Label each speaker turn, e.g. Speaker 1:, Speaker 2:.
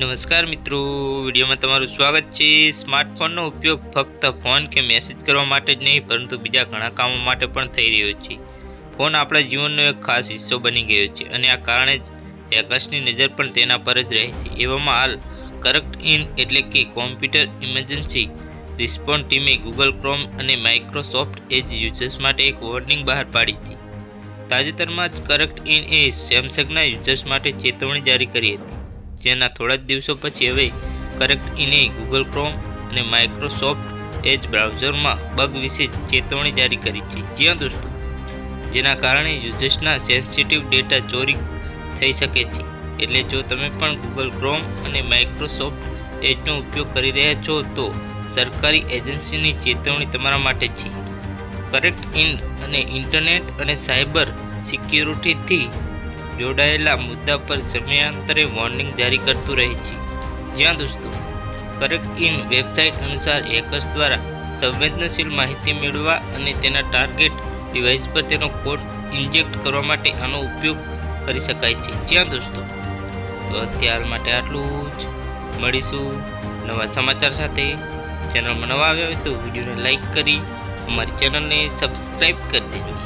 Speaker 1: નમસ્કાર મિત્રો, વિડીયોમાં તમારું સ્વાગત છે. સ્માર્ટફોનનો ઉપયોગ ફક્ત ફોન કે મેસેજ કરવા માટે જ નહીં, પરંતુ બીજા ઘણા કામો માટે પણ થઈ રહ્યો છે. ફોન આપણા જીવનનો એક ખાસ હિસ્સો બની ગયો છે અને આ કારણે જ હેકર્સની નજર પણ તેના પર જ રહે છે. એવામાં હાલ કરક્ટ ઇન એટલે કે કોમ્પ્યુટર ઇમરજન્સી રિસ્પોન્સ ટીમે ગૂગલ ક્રોમ અને માઇક્રોસોફ્ટ એજ યુઝર્સ માટે એક વોર્નિંગ બહાર પાડી છે. તાજેતરમાં જ કરક્ટ ઇન એ સેમસંગના યુઝર્સ માટે ચેતવણી જારી કરી હતી. જેના થોડા જ દિવસો પછી હવે કરેક્ટ ઇને ગૂગલ ક્રોમ અને માઇક્રોસોફ્ટ એજ બ્રાઉઝરમાં બગ વિશે ચેતવણી જારી કરી છે. જ્યાં દોસ્તો, જેના કારણે યુઝર્સના સેન્સિટિવ ડેટા ચોરી થઈ શકે છે. એટલે જો તમે પણ ગૂગલ ક્રોમ અને માઇક્રોસોફ્ટ એજનો ઉપયોગ કરી રહ્યા છો, તો સરકારી એજન્સીની ચેતવણી તમારા માટે છે. કરેક્ટ ઇન અને ઇન્ટરનેટ અને સાયબર સિક્યુરિટીથી જોડાયેલા મુદ્દા પર સમયાંતરે વોર્નિંગ જારી કરતું રહે છે. જ્યાં દોસ્તો કરેક્ટ ઇન વેબસાઇટ અનુસાર હેકર્સ દ્વારા સંવેદનશીલ માહિતી મેળવવા અને તેના ટાર્ગેટ ડિવાઇસ પર તેનો કોડ ઇન્જેક્ટ કરવા માટે આનો ઉપયોગ કરી શકાય છે. જ્યાં દોસ્તો, તો અત્યાર માટે આટલું જ. મળીશું નવા સમાચાર સાથે. ચેનલમાં નવા આવ્યા હોય તો વિડીયોને લાઇક કરી, અમારી ચેનલને સબસ્ક્રાઈબ કરી દેજો.